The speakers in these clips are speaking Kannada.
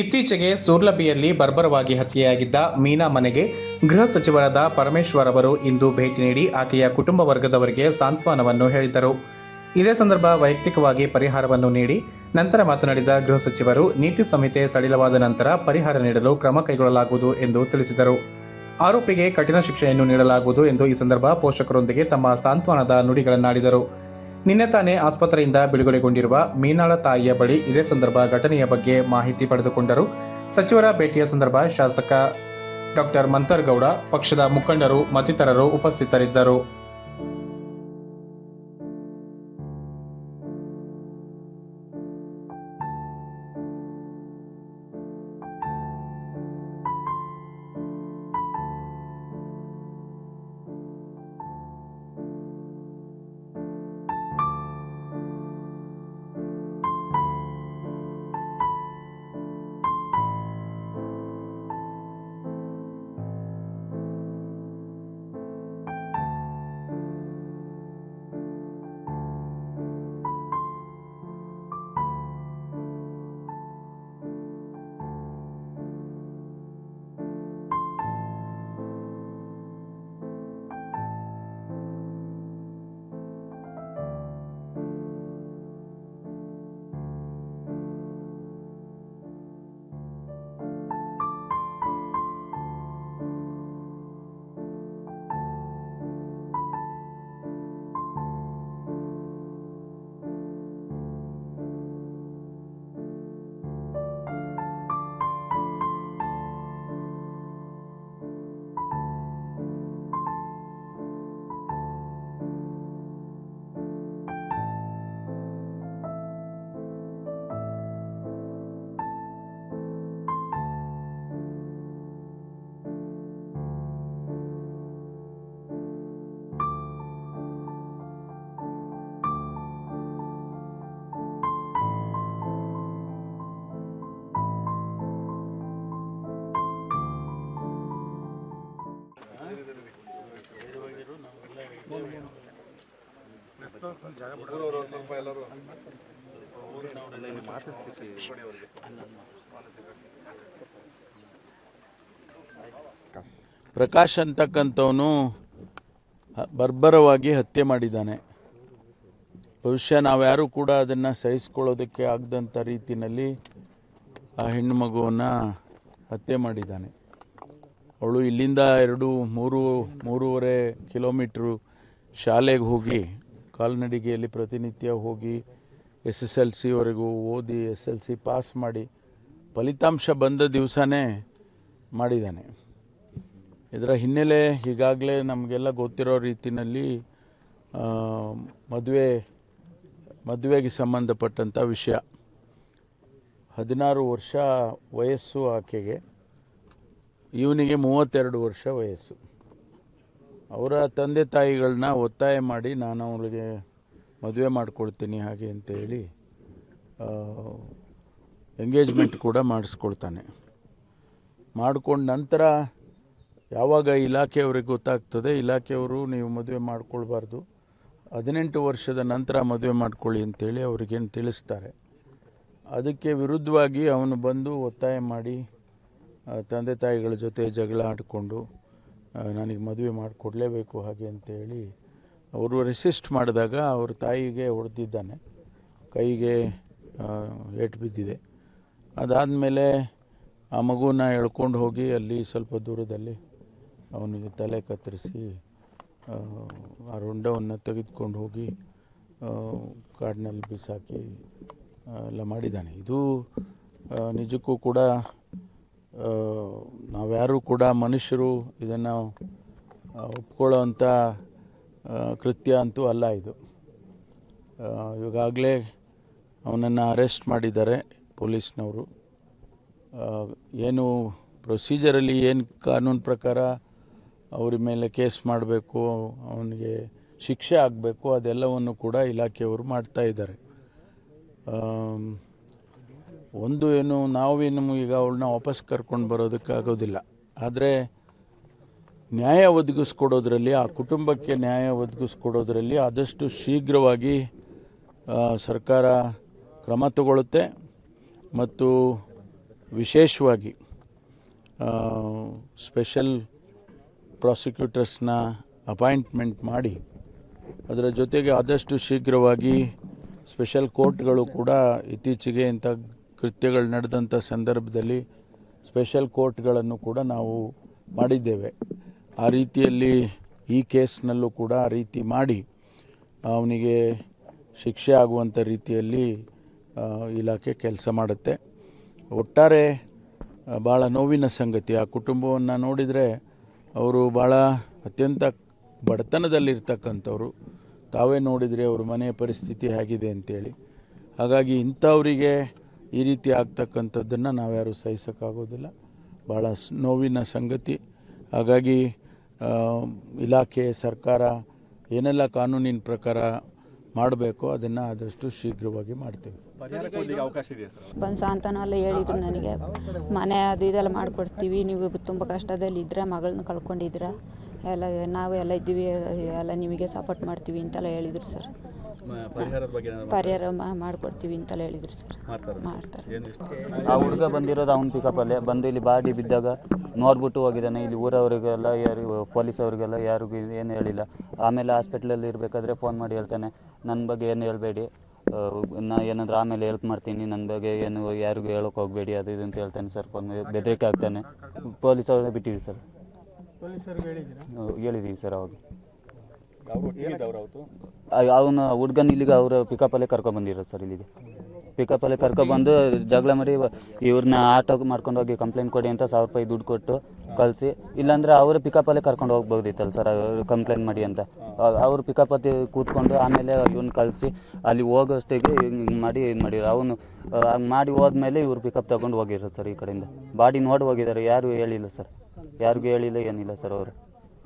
ಇತ್ತೀಚೆಗೆ ಸೂರ್ಲಬಿಯಲ್ಲಿ ಬರ್ಬರವಾಗಿ ಹತ್ಯೆಯಾಗಿದ್ದ ಮೀನಾ ಮನೆಗೆ ಗೃಹ ಸಚಿವರಾದ ಪರಮೇಶ್ವರ್ ಅವರು ಇಂದು ಭೇಟಿ ನೀಡಿ ಆಕೆಯ ಕುಟುಂಬ ವರ್ಗದವರಿಗೆ ಸಾಂತ್ವನವನ್ನು ಹೇಳಿದರು ಇದೇ ಸಂದರ್ಭ ವೈಯಕ್ತಿಕವಾಗಿ ಪರಿಹಾರವನ್ನು ನೀಡಿ ನಂತರ ಮಾತನಾಡಿದ ಗೃಹ ಸಚಿವರು, ನೀತಿ ಸಂಹಿತೆ ಸಡಿಲವಾದ ನಂತರ ಪರಿಹಾರ ನೀಡಲು ಕ್ರಮ ಕೈಗೊಳ್ಳಲಾಗುವುದು ಎಂದು ತಿಳಿಸಿದರು. ಆರೋಪಿಗೆ ಕಠಿಣ ಶಿಕ್ಷೆಯನ್ನು ನೀಡಲಾಗುವುದು ಎಂದು ಈ ಸಂದರ್ಭ ಪೋಷಕರೊಂದಿಗೆ ತಮ್ಮ ಸಾಂತ್ವನದ ನುಡಿಗಳನ್ನಾಡಿದರು. ನಿನ್ನೆ ತಾನೇ ಆಸ್ಪತ್ರೆಯಿಂದ ಬಿಡುಗಡೆಗೊಂಡಿರುವ ಮೀನಾಳ ತಾಯಿಯ ಬಳಿ ಇದೇ ಸಂದರ್ಭ ಘಟನೆಯ ಬಗ್ಗೆ ಮಾಹಿತಿ ಪಡೆದುಕೊಂಡರು. ಸಚಿವರ ಭೇಟಿಯ ಸಂದರ್ಭ ಶಾಸಕ ಡಾಕ್ಟರ್ ಮಂತರ್ಗೌಡ ಪಕ್ಷದ ಮುಖಂಡರು, ಮತ್ತಿತರರು ಉಪಸ್ಥಿತರಿದ್ದರು. ಪ್ರಕಾಶ್ ಅಂತಕ್ಕಂಥವನು ಬರ್ಬರವಾಗಿ ಹತ್ಯೆ ಮಾಡಿದ್ದಾನೆ. ಬಹುಶಃ ನಾವ್ಯಾರೂ ಕೂಡ ಅದನ್ನು ಸಹಿಸ್ಕೊಳ್ಳೋದಕ್ಕೆ ಆಗದಂಥ ರೀತಿಯಲ್ಲಿ ಆ ಹೆಣ್ಣು ಮಗುವನ್ನು ಹತ್ಯೆ ಮಾಡಿದ್ದಾನೆ. ಅವಳು ಇಲ್ಲಿಂದ ಎರಡು, ಮೂರು, ಮೂರುವರೆ ಕಿಲೋಮೀಟ್ರು ಶಾಲೆಗೆ ಹೋಗಿ ಕಾಲ್ನಡಿಗೆಯಲ್ಲಿ ಪ್ರತಿನಿತ್ಯ ಹೋಗಿ ಎಸ್ ಎಸ್ ಎಲ್ ಸಿವರೆಗೂ ಓದಿ ಎಸ್ ಎಲ್ ಸಿ ಪಾಸ್ ಮಾಡಿ ಫಲಿತಾಂಶ ಬಂದ ದಿವಸನೇ ಮಾಡಿದ್ದಾನೆ. ಇದರ ಹಿನ್ನೆಲೆ ಈಗಾಗಲೇ ನಮಗೆಲ್ಲ ಗೊತ್ತಿರೋ ರೀತಿಯಲ್ಲಿ ಮದುವೆ, ಮದುವೆಗೆ ಸಂಬಂಧಪಟ್ಟಂಥ ವಿಷಯ. ಹದಿನಾರು ವರ್ಷ ವಯಸ್ಸು ಆಕೆಗೆ, ಇವನಿಗೆ ಮೂವತ್ತೆರಡು ವರ್ಷ ವಯಸ್ಸು. ಅವರ ತಂದೆ ತಾಯಿಗಳನ್ನ ಒತ್ತಾಯ ಮಾಡಿ ನಾನು ಅವಳಿಗೆ ಮದುವೆ ಮಾಡಿಕೊಡ್ತೀನಿ ಹಾಗೆ ಅಂತೇಳಿ ಎಂಗೇಜ್ಮೆಂಟ್ ಕೂಡ ಮಾಡಿಸ್ಕೊಳ್ತಾನೆ. ಮಾಡಿಕೊಂಡ ನಂತರ ಯಾವಾಗ ಇಲಾಖೆಯವ್ರಿಗೆ ಗೊತ್ತಾಗ್ತದೆ, ಇಲಾಖೆಯವರು ನೀವು ಮದುವೆ ಮಾಡಿಕೊಳ್ಬಾರ್ದು, ಹದಿನೆಂಟು ವರ್ಷದ ನಂತರ ಮದುವೆ ಮಾಡ್ಕೊಳ್ಳಿ ಅಂತೇಳಿ ಅವ್ರಿಗೇನು ತಿಳಿಸ್ತಾರೆ. ಅದಕ್ಕೆ ವಿರುದ್ಧವಾಗಿ ಅವನು ಬಂದು ಒತ್ತಾಯ ಮಾಡಿ ತಂದೆ ತಾಯಿಗಳ ಜೊತೆ ಜಗಳ ಆಡಿಕೊಂಡು ನನಗೆ ಮದುವೆ ಮಾಡಿಕೊಡ್ಲೇಬೇಕು ಹಾಗೆ ಅಂತೇಳಿ ಅವರು ರೆಸಿಸ್ಟ್ ಮಾಡಿದಾಗ ಅವ್ರ ತಾಯಿಗೆ ಹೊಡೆದಿದ್ದಾನೆ. ಕೈಗೆ ಏಟು ಬಿದ್ದಿದೆ. ಅದಾದಮೇಲೆ ಆ ಮಗುನ ಎಳ್ಕೊಂಡು ಹೋಗಿ ಅಲ್ಲಿ ಸ್ವಲ್ಪ ದೂರದಲ್ಲಿ ಅವನಿಗೆ ತಲೆ ಕತ್ತರಿಸಿ ಆ, ರೊಂಡವನ್ನು ತೆಗೆದುಕೊಂಡು ಹೋಗಿ ಕಾಡಿನಲ್ಲಿ ಬಿಸಾಕಿ ಎಲ್ಲ ಮಾಡಿದ್ದಾನೆ. ಇದು ನಿಜಕ್ಕೂ ಕೂಡ ನಾವ್ಯಾರೂ ಕೂಡ ಮನುಷ್ಯರು ಇದನ್ನು ಒಪ್ಕೊಳ್ಳೋವಂಥ ಕೃತ್ಯ ಅಂತೂ ಅಲ್ಲ ಇದು. ಇವಾಗಲೇ ಅವನನ್ನು ಅರೆಸ್ಟ್ ಮಾಡಿದ್ದಾರೆ ಪೊಲೀಸ್ನವರು. ಏನು ಪ್ರೊಸೀಜರಲ್ಲಿ ಏನು ಕಾನೂನು ಪ್ರಕಾರ ಅವ್ರ ಮೇಲೆ ಕೇಸ್ ಮಾಡಬೇಕು, ಅವನಿಗೆ ಶಿಕ್ಷೆ ಆಗಬೇಕು, ಅದೆಲ್ಲವನ್ನು ಕೂಡ ಇಲಾಖೆಯವರು ಮಾಡ್ತಾ ಇದ್ದಾರೆ. ಒಂದು ಏನು ನಾವೇನು ಈಗ ಅವಳನ್ನ ವಾಪಸ್ ಕರ್ಕೊಂಡು ಬರೋದಕ್ಕಾಗೋದಿಲ್ಲ ಆದರೆ ನ್ಯಾಯ ಒದಗಿಸ್ಕೊಡೋದ್ರಲ್ಲಿ, ಆ ಕುಟುಂಬಕ್ಕೆ ನ್ಯಾಯ ಒದಗಿಸ್ಕೊಡೋದ್ರಲ್ಲಿ ಆದಷ್ಟು ಶೀಘ್ರವಾಗಿ ಸರ್ಕಾರ ಕ್ರಮ ತಗೊಳ್ಳುತ್ತೆ ಮತ್ತು ವಿಶೇಷವಾಗಿ ಸ್ಪೆಷಲ್ ಪ್ರಾಸಿಕ್ಯೂಟರ್ಸ್ನ ಅಪಾಯಿಂಟ್ಮೆಂಟ್ ಮಾಡಿ, ಅದರ ಜೊತೆಗೆ ಆದಷ್ಟು ಶೀಘ್ರವಾಗಿ ಸ್ಪೆಷಲ್ ಕೋರ್ಟ್ಗಳು ಕೂಡ ಇತ್ತೀಚೆಗೆ ಇಂಥ ಕೃತ್ಯಗಳು ನಡೆದಂಥ ಸಂದರ್ಭದಲ್ಲಿ ಸ್ಪೆಷಲ್ ಕೋರ್ಟ್ಗಳನ್ನು ಕೂಡ ನಾವು ಮಾಡಿದ್ದೇವೆ. ಆ ರೀತಿಯಲ್ಲಿ ಈ ಕೇಸ್ನಲ್ಲೂ ಕೂಡ ಆ ರೀತಿ ಮಾಡಿ ಅವನಿಗೆ ಶಿಕ್ಷೆ ಆಗುವಂಥ ರೀತಿಯಲ್ಲಿ ಇಲಾಖೆ ಕೆಲಸ ಮಾಡುತ್ತೆ. ಒಟ್ಟಾರೆ ಭಾಳ ನೋವಿನ ಸಂಗತಿ. ಆ ಕುಟುಂಬವನ್ನು ನೋಡಿದರೆ ಅವರು ಭಾಳ ಅತ್ಯಂತ ಬಡತನದಲ್ಲಿರ್ತಕ್ಕಂಥವ್ರು. ತಾವೇ ನೋಡಿದರೆ ಅವ್ರ ಮನೆಯ ಪರಿಸ್ಥಿತಿ ಹೇಗಿದೆ ಅಂತೇಳಿ. ಹಾಗಾಗಿ ಇಂಥವರಿಗೆ ಈ ರೀತಿ ಆಗ್ತಕ್ಕಂಥದ್ದನ್ನು ನಾವ್ಯಾರು ಸಹಿಸೋಕ್ಕಾಗೋದಿಲ್ಲ. ಭಾಳ ನೋವಿನ ಸಂಗತಿ. ಹಾಗಾಗಿ ಇಲಾಖೆ ಸರ್ಕಾರ ಏನೆಲ್ಲ ಕಾನೂನಿನ ಪ್ರಕಾರ ಮಾಡಬೇಕು ಅದನ್ನು ಆದಷ್ಟು ಶೀಘ್ರವಾಗಿ ಮಾಡ್ತೇವೆ. ಬಂದು ಸಾಂತಾನ ಎಲ್ಲ ಹೇಳಿದ್ರು ನನಗೆ. ಮನೆ ಅದು ಇದೆಲ್ಲ ಮಾಡಿಕೊಡ್ತೀವಿ ನೀವು ತುಂಬ ಕಷ್ಟದಲ್ಲಿ ಇದ್ರೆ ಮಗಳನ್ನ ಕಳ್ಕೊಂಡಿದ್ದೀರ. ಎಲ್ಲ ನಾವು ಎಲ್ಲ ಇದ್ದೀವಿ ಎಲ್ಲ ನಿಮಗೆ ಸಪೋರ್ಟ್ ಮಾಡ್ತೀವಿ ಅಂತೆಲ್ಲ ಹೇಳಿದ್ರು ಸರ್. ಪರಿಹಾರ ಮಾಡ್ಕೊಡ್ತೀವಿ ಅಂತೆಲ್ಲ ಹೇಳಿದ್ರು ಸರ್. ಮಾಡ್ತಾರೆ. ಆ ಹುಡುಗ ಬಂದಿರೋದು ಅವ್ನ ಪಿಕಪ್ಪಲ್ಲೇ ಬಂದು ಇಲ್ಲಿ ಬಾಡಿ ಬಿದ್ದಾಗ ನೋಡ್ಬಿಟ್ಟು ಹೋಗಿದ್ದಾನೆ. ಇಲ್ಲಿ ಊರವರಿಗೆಲ್ಲ ಯಾರು ಪೊಲೀಸ್ ಅವರಿಗೆಲ್ಲ ಯಾರಿಗೂ ಏನು ಹೇಳಿಲ್ಲ. ಆಮೇಲೆ ಹಾಸ್ಪಿಟ್ಲಲ್ಲಿ ಇರಬೇಕಾದ್ರೆ ಫೋನ್ ಮಾಡಿ ಹೇಳ್ತಾನೆ. ನನ್ನ ಬಗ್ಗೆ ಏನು ಹೇಳಬೇಡಿ. ನಾ ಏನಾದರೂ ಆಮೇಲೆ ಹೆಲ್ಪ್ ಮಾಡ್ತೀನಿ. ನನ್ನ ಬಗ್ಗೆ ಏನು ಯಾರಿಗೂ ಹೇಳೋಕೆ ಹೋಗಬೇಡಿ ಅದು ಇದು ಅಂತ ಹೇಳ್ತಾನೆ ಸರ್. ಫೋನ್ ಬೆದರಿಕೆ ಆಗ್ತಾನೆ ಪೊಲೀಸ್ ಅವ್ರನ್ನ ಬಿಟ್ಟಿವಿ ಸರ್. ಹೇಳಿದ್ದೀವಿ ಸರ್ ಅವಾಗ. ಅವನು ಹುಡ್ಗನ್ ಇಲ್ಲಿಗೆ ಅವ್ರ ಪಿಕಪ್ಪಲ್ಲೇ ಕರ್ಕೊಂಡ್ ಬಂದಿರೋದು ಸರ್ ಇಲ್ಲಿಗೆ. ಪಿಕಪ್ಪಲ್ಲೇ ಕರ್ಕೊಬಂದು ಜಗಳ ಮಾಡಿ ಇವ್ರನ್ನ ಆಟೋ ಮಾಡ್ಕೊಂಡು ಹೋಗಿ ಕಂಪ್ಲೇಂಟ್ ಕೊಡಿ ಅಂತ ಸಾವಿರ ರೂಪಾಯಿ ದುಡ್ಡು ಕೊಟ್ಟು ಕಳಿಸಿ. ಇಲ್ಲಾಂದ್ರೆ ಅವರು ಪಿಕಪ್ಪಲ್ಲೇ ಕರ್ಕೊಂಡು ಹೋಗ್ಬೋದಿತ್ತಲ್ಲ ಸರ್ ಕಂಪ್ಲೇಂಟ್ ಮಾಡಿ ಅಂತ. ಅವ್ರು ಪಿಕಪ್ ಹತ್ತಿ ಕೂತ್ಕೊಂಡು ಆಮೇಲೆ ಇವ್ನ ಕಳಿಸಿ, ಅಲ್ಲಿ ಹೋಗೋಷ್ಟಿಗೆ ಹಿಂಗೆ ಮಾಡಿ ಇದು ಮಾಡಿರ ಅವನು ಹಂಗೆ ಮಾಡಿ ಹೋದ್ಮೇಲೆ ಇವ್ರು ಪಿಕಪ್ ತಗೊಂಡು ಹೋಗಿರೋದು ಸರ್ ಈ ಕಡೆಯಿಂದ. ಬಾಡಿ ನೋಡಿ ಹೋಗಿದ್ದಾರೆ, ಯಾರು ಹೇಳಿಲ್ಲ ಸರ್. ಯಾರಿಗೂ ಹೇಳಿಲ್ಲ, ಏನಿಲ್ಲ ಸರ್ ಅವರು.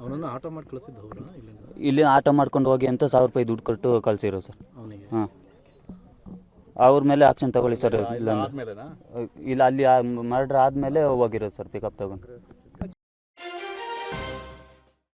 ಅವನನ್ನು ಆಟೋ ಮಾಡಿ ಕಳಿಸಿದ್ದು ಅವರು? ಇಲ್ಲಿಂದ? ಇಲ್ಲಿ ಆಟೋ ಮಾಡ್ಕೊಂಡು ಹೋಗಿ ಅಂತ ಸಾವಿರ ರೂಪಾಯಿ ದುಡ್ಡು ಕೊಟ್ಟು ಕಳ್ಸಿರೋ ಸರ್. ಅವನಿಗೆ? ಹಾಂ. ಅವ್ರ ಮೇಲೆ ಆಕ್ಷನ್ ತಗೊಳ್ಳಿ ಸರ್ ಇಲ್ಲ ಇಲ್ಲ ಅಲ್ಲಿ ಮರ್ಡ್ರ್ ಆದಮೇಲೆ ಹೋಗಿರೋದು ಸರ್ ಪಿಕಪ್ ತಗೊಂಡು.